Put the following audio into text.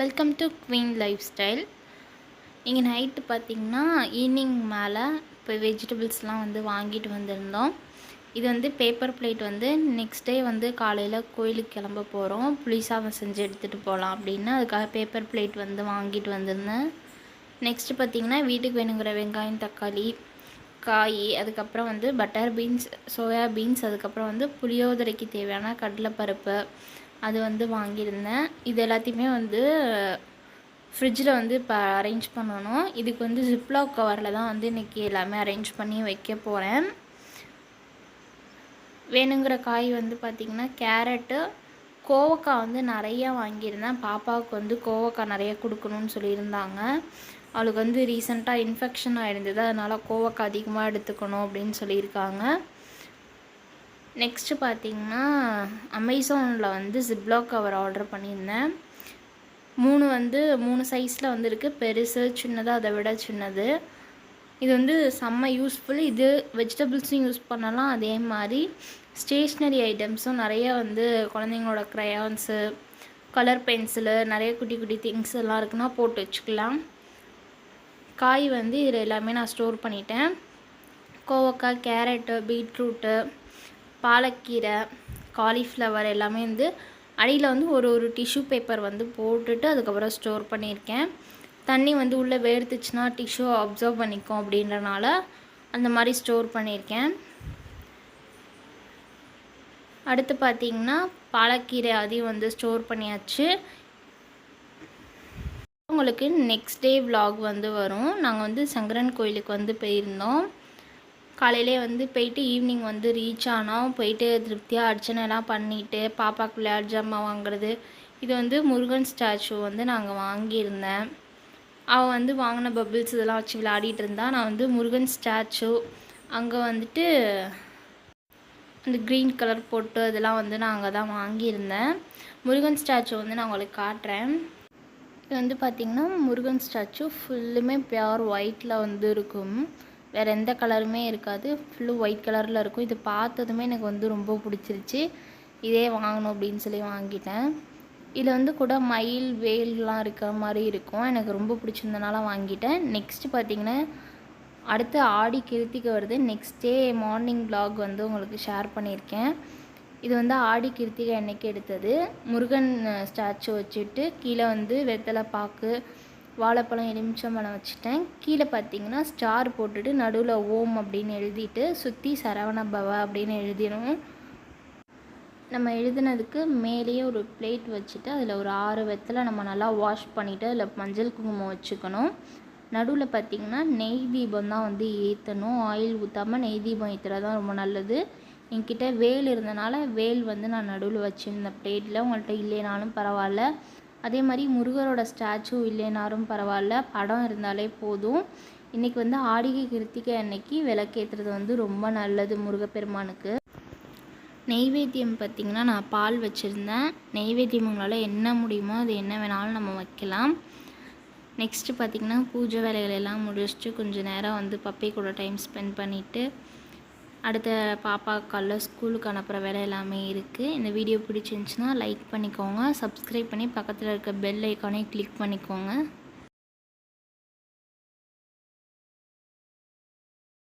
Welcome to queen life style இங்கே night பார்த்திங்கன்னா evening மேலே இப்போ வெஜிடபிள்ஸ்லாம் வந்து வாங்கிட்டு வந்திருந்தோம். இது வந்து பேப்பர் பிளேட் வந்து நெக்ஸ்ட் டே வந்து காலையில் கோயிலுக்கு கிளம்ப போகிறோம் புளிசாதம் செஞ்சு எடுத்துகிட்டு போகலாம் அப்படின்னு அதுக்காக பேப்பர் பிளேட் வந்து வாங்கிட்டு வந்திருந்தேன். நெக்ஸ்ட்டு பார்த்திங்கன்னா வீட்டுக்கு வேணுங்கிற வெங்காயம் தக்காளி காய் அதுக்கப்புறம் வந்து பட்டர் பீன்ஸ் சோயா பீன்ஸ் அதுக்கப்புறம் வந்து புளியோதரைக்கு தேவையான கடலைப்பருப்பு அது வந்து வாங்கியிருந்தேன். இது எல்லாத்தையுமே வந்து ஃப்ரிட்ஜில் வந்து இப்போ அரேஞ்ச் பண்ணணும். இதுக்கு வந்து ஜிப்லாக் கவரில் தான் வந்து இன்றைக்கி எல்லாமே அரேஞ்ச் பண்ணி வைக்க போகிறேன் வேணுங்கிற காய் வந்து பார்த்திங்கன்னா கேரட்டு கோவக்காய் வந்து நிறையா வாங்கியிருந்தேன். பாப்பாவுக்கு வந்து கோவக்காய் நிறைய கொடுக்கணும்னு சொல்லியிருந்தாங்க. அவளுக்கு வந்து ரீசெண்டாக இன்ஃபெக்ஷன் ஆகிருந்தது அதனால் கோவக்காய் அதிகமாக எடுத்துக்கணும் அப்படின்னு சொல்லியிருக்காங்க. நெக்ஸ்ட்டு பார்த்திங்கன்னா அமேசானில் வந்து ஜிப்லாக் கவர் ஆர்டர் பண்ணியிருந்தேன். மூணு வந்து மூணு சைஸில் வந்து இருக்குது பெருசு சின்னது அதை விட சின்னது. இது வந்து செம்ம யூஸ்ஃபுல் இது வெஜிடபிள்ஸும் யூஸ் பண்ணலாம். அதே மாதிரி ஸ்டேஷ்னரி ஐட்டம்ஸும் நிறைய வந்து குழந்தைங்களோட க்ரையான்ஸு கலர் பென்சிலு நிறைய குட்டி குட்டி திங்ஸ் எல்லாம் இருக்குன்னா போட்டு வச்சுக்கலாம். காய் வந்து இதில் எல்லாமே நான் ஸ்டோர் பண்ணிட்டேன். கோவக்காய் கேரட்டு பீட்ரூட்டு பாலக்கீரை காலிஃப்ளவர் எல்லாமே வந்து அடியில் வந்து ஒரு ஒரு டிஷ்யூ பேப்பர் வந்து போட்டுட்டு அதுக்கப்புறம் ஸ்டோர் பண்ணியிருக்கேன். தண்ணி வந்து உள்ளே வேர்த்துச்சுன்னா டிஷ்யூ அப்சர்வ் பண்ணிக்கும் அப்படின்றனால அந்த மாதிரி ஸ்டோர் பண்ணியிருக்கேன். அடுத்து பார்த்திங்கன்னா பாலக்கீரை அதையும் வந்து ஸ்டோர் பண்ணியாச்சு. உங்களுக்கு நெக்ஸ்ட் டே விலாக் வந்து வரும். நாங்கள் வந்து சங்கரன் கோயிலுக்கு வந்து போயிருந்தோம். காலையிலே வந்து போயிட்டு ஈவினிங் வந்து ரீச் ஆனோம். போயிட்டு திருப்தியாக அர்ச்சனைலாம் பண்ணிவிட்டு பாப்பாக்கு விளையாட்டு ஜாமான் வாங்குறது. இது வந்து முருகன் ஸ்டாச்சு வந்து நாங்கள் வாங்கியிருந்தேன். அவள் வந்து வாங்கின பபிள்ஸ் இதெல்லாம் வச்சு விளையாடிட்டு இருந்தா. நான் வந்து முருகன் ஸ்டாச்சு அங்கே வந்துட்டு அந்த க்ரீன் கலர் போட்டு இதெல்லாம் வந்து நான் அங்கே தான் வாங்கியிருந்தேன். முருகன் ஸ்டாச்சு வந்து நான் உங்களுக்கு காட்டுறேன். இது வந்து பார்த்திங்கன்னா முருகன் ஸ்டாச்சு ஃபுல்லுமே பியோர் ஒயிட்டில் வந்து இருக்கும். வேறு எந்த கலருமே இருக்காது. ஃபுல்லு ஒயிட் கலரில் இருக்கும். இது பார்த்ததுமே எனக்கு வந்து ரொம்ப பிடிச்சிருச்சு. இதே வாங்கணும் அப்படின்னு சொல்லி வாங்கிட்டேன். இதில் வந்து கூட மயில் வேல்லாம் இருக்கிற மாதிரி இருக்கும். எனக்கு ரொம்ப பிடிச்சிருந்தனால வாங்கிட்டேன். நெக்ஸ்ட்டு பார்த்திங்கன்னா அடுத்து ஆடி கிருத்திகை வருது. நெக்ஸ்ட் டே மார்னிங் ப்ளாக் வந்து உங்களுக்கு ஷேர் பண்ணியிருக்கேன். இது வந்து ஆடி கிருத்திகை அன்னைக்கு எடுத்தது. முருகன் ஸ்டாச்சு வச்சுட்டு கீழே வந்து வெத்தலை பாக்கு வாழைப்பழம் எலுமிச்சம்பழம் வச்சுட்டேன். கீழே பார்த்தீங்கன்னா ஸ்டார் போட்டுட்டு நடுவில் ஓம் அப்படின்னு எழுதிட்டு சுற்றி சரவண பவ அப்படின்னு எழுதிடும் நம்ம எழுதினதுக்கு மேலேயே ஒரு பிளேட் வச்சுட்டு அதில் ஒரு ஆறு வெத்தில் நம்ம நல்லா வாஷ் பண்ணிவிட்டு அதில் மஞ்சள் குங்குமம் வச்சுக்கணும். நடுவில் பார்த்திங்கன்னா நெய் தீபம் தான் வந்து ஏற்றணும் ஆயில் ஊற்றாமல் நெய் தீபம் ஏற்றுறது தான் ரொம்ப நல்லது. என்கிட்ட வேல் இருந்தனால வேல் வந்து நான் நடுவில் வச்சுருந்தேன் பிளேட்டில் உங்கள்கிட்ட இல்லைனாலும் பரவாயில்ல. அதே மாதிரி முருகரோட ஸ்டாச்சு இல்லைனாலும் பரவாயில்ல படம் இருந்தாலே போதும். இன்றைக்கி வந்து ஆடிகை கிருத்திகை அன்னைக்கு விளக்கேற்றுறது வந்து ரொம்ப நல்லது முருகப்பெருமானுக்கு. நெய்வேத்தியம் பார்த்திங்கன்னா நான் பால் வச்சுருந்தேன். நெய்வேத்தியம் உங்களால் என்ன முடியுமோ அது என்ன வேணாலும் நம்ம வைக்கலாம். நெக்ஸ்ட்டு பார்த்திங்கன்னா பூஜை வேலைகள் எல்லாம் முடிச்சுட்டு கொஞ்சம் நேரம் வந்து பப்பி கூட டைம் ஸ்பெண்ட் பண்ணிவிட்டு அடுத்த பாப்பா காலைல ஸ்கூலுக்கு அனுப்புகிற வேலை எல்லாமே இருக்குது இந்த வீடியோ பிடிச்சிருந்துச்சின்னா லைக் பண்ணிக்கோங்க. சப்ஸ்கிரைப் பண்ணி பக்கத்தில் இருக்க பெல் ஐக்கானே கிளிக் பண்ணிக்கோங்க.